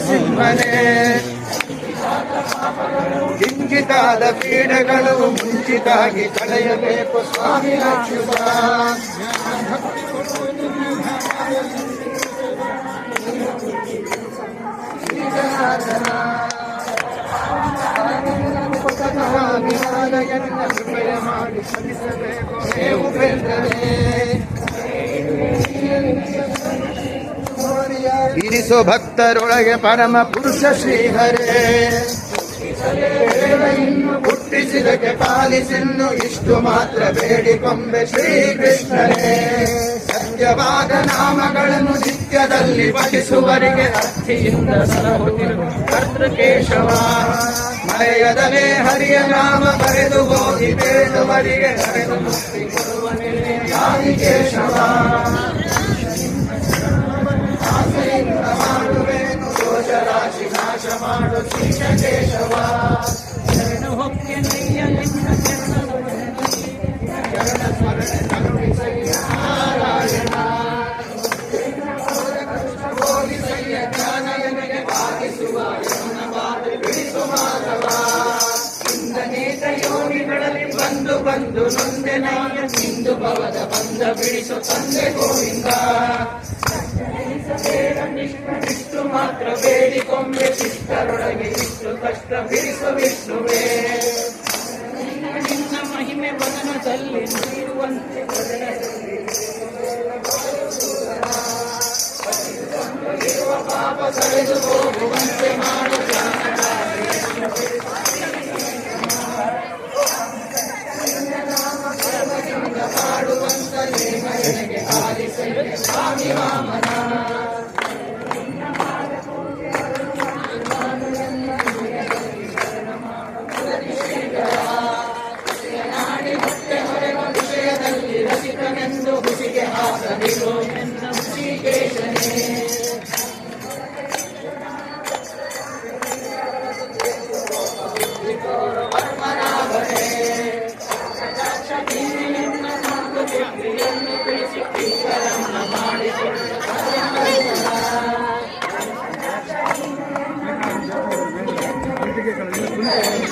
ನಾರಸಿಂಹನೇ ಕಿಂಚಿತಾದ ಪೀಡೆಗಳು ಮುಂಚಿತಾಗಿ ಕಳೆಯಬೇಕು ಸ್ವಾಮಿ ಅಚ್ಯುತ ಮಾಡಿ ಸಲ್ಲಿಸಬೇಕು ಉಪೇಂದ್ರನೇ ಭಕ್ತರೊಳಗೆ ಪರಮ ಪುರುಷ ಶ್ರೀಹರೇ. ಹುಟ್ಟಿಸಿದಕ್ಕೆ ಪಾಲಿಸಿನ್ನು ಇಷ್ಟು ಮಾತ್ರ ಬೇಡಿ ಕೊಂಬೆ ಶ್ರೀಕೃಷ್ಣನೇ ಸತ್ಯವಾದ ನಾಮಗಳನ್ನು ನಿತ್ಯದಲ್ಲಿ ಪಠಿಸುವರಿಗೆ ಅರ್ಥಿಯಿಂದ ಕರ್ತೃಕೇಶವ ಮರೆಯದಲೇ ಹರಿಯ ನಾಮ ಬರೆದು ಓದಿ ಬೇಡುವರಿಗೆ ಕರೆದು ಮುಕ್ತಿ ಕೊಡುವ ಆದಿಕೇಶವ ಮಾಡು ಶ್ರೀಕೇಶವ ಶರಣು ಹೊಕ್ಕೆನಯ್ಯ ನಿನ್ನ ಚರಣ ಇಂದನೇತ ಯೋನಿಗಳಲ್ಲಿ ಬಂದು ಬಂದು ನೊಂದೆನಯ್ಯ ಸಿಂಧು ಭವದ ಬಂದ ಬಿಡಿಸು ತಂದೆ ಗೋವಿಂದ ಇಷ್ಟು ಮಾತ್ರ ಬೇಡಿಕೊಂಬೆ ಶಿಷ್ಟರೊಳಗೆ ಇಷ್ಟು ಕಷ್ಟ ಬಿಡಿಸು ವಿಷ್ಣುವೇ ನಿನ್ನ ಮಹಿಮೆ ವದನದಲ್ಲಿ ನೀಡುವಂತೆ ಪಾಪ ಸರಿದು ಹೋಗುವಂತೆ ಮಾಡು ರಸಿಕನೆಂದು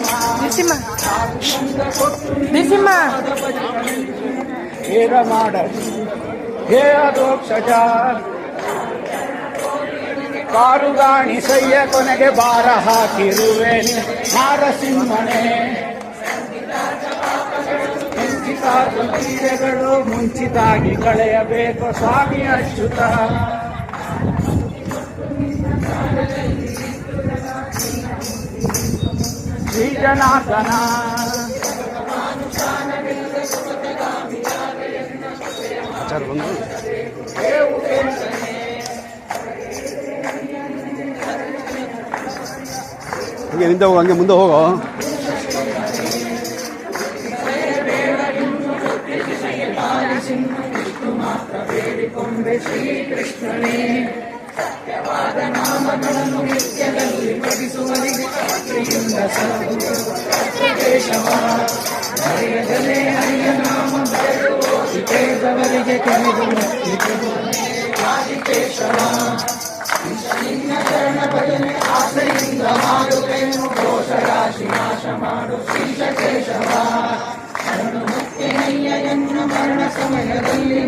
ನರಸಿಂಹ ನರಸಿಂಹ ಹೇರ ಮಾಡ. ಹೇ ಕಾರುಗಾಣಿ ಸಯ್ಯ ಕೊನೆಗೆ ಬಾರ ಹಾಕಿರುವೆ. ಕ್ರೀಡೆಗಳು ಮುಂಚಿತಾಗಿ ಕಳೆಯಬೇಕು ಸ್ವಾಮಿ ಅಚ್ಯುತ. ಶ್ರೀ ಜನಾರ್ದನ ಹಂಗೆ ಹಿಂದೆ ಹೋಗು ಹಂಗೆ ಮುಂದೆ ಹೋಗೋ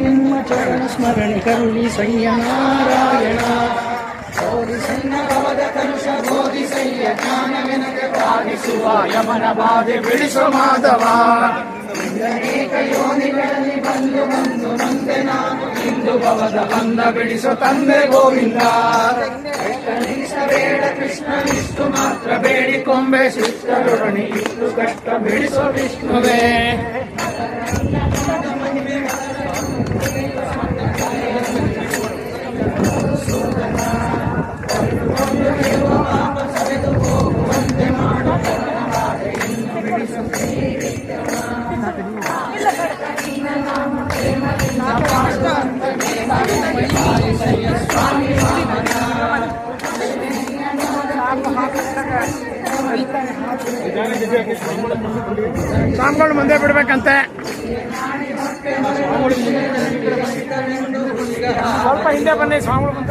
ನಿಮ್ಮ ಚರಣ ಸ್ಮರಣೆ ಕರುಳಿ ಸಯ್ಯ ನಾರಾಯಣ ಪಾಲಿಸುವ ಯಮನ ಬಾಧೆ ಬಿಡಿಸು ಮಾಧವ ಬಂದು ಬಂದು ನಾನು ಭವದ ಬಂದ ಬಿಡಿಸು ತಂದೆ ಗೋವಿಂದ ಬೇಡ ಕೃಷ್ಣ ಮಾತ್ರ ಬೇಡಿಕೊಂಬೆ ಶಿಷ್ಟರೊಡನೆ ಇಷ್ಟು ಕಷ್ಟ ಬಿಡಿಸು ವಿಷ್ಣುವೇ ಸ್ವಾಮಿಗಳು ಮುಂದೆ ಬಿಡ್ಬೇಕಂತೆ. ಸ್ವಲ್ಪ ಹಿಂದೆ ಬನ್ನಿ ಸ್ವಾಮಿಗಳು ಬಂದ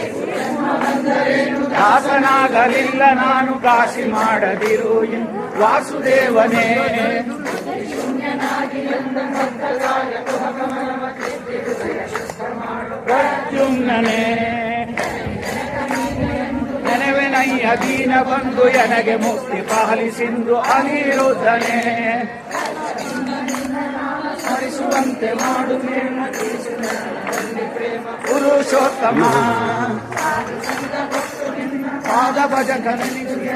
ದಾಸನಾಗಲಿಲ್ಲ ನಾನು ಕಾಶಿ ಮಾಡದಿರು ವಾಸುದೇವನೇ. ಪ್ರತ್ಯುಮ್ನೇ ನೆನವೆನಯ್ಯ ದೀನ ಬಂದು ಎನಗೆ ಮುಕ್ತಿ ಪಾಲಿಸಿಂದು ಅನಿರುದ್ಧನೇ. ಸ್ಮರಿಸುವಂತೆ ಮಾಡು ಪುರುಷೋತ್ತಮ. ಪಾದ ಭಜಕನಿಗೆ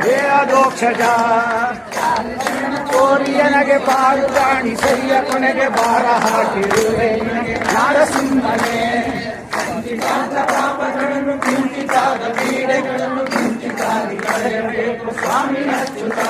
ವೇದೋಕ್ಷಜ ಕೋರಿಯನಗೆ ಪಾರು ಕಾಣಿಸಯ್ಯ ಕೊನೆಗೆ ಭಾರ ಹಾಕಿರುವೆ ನಾರಸಿಂಹನೇ ಪಾಪಗಳನ್ನು ಕಿಂಚಿತಾದ ಪೀಡೆಗಳನ್ನು ಕಿಂಚಿತಾಗಿ ಕಳೆಯಬೇಕು ಸ್ವಾಮಿ ಅಚ್ಯುತ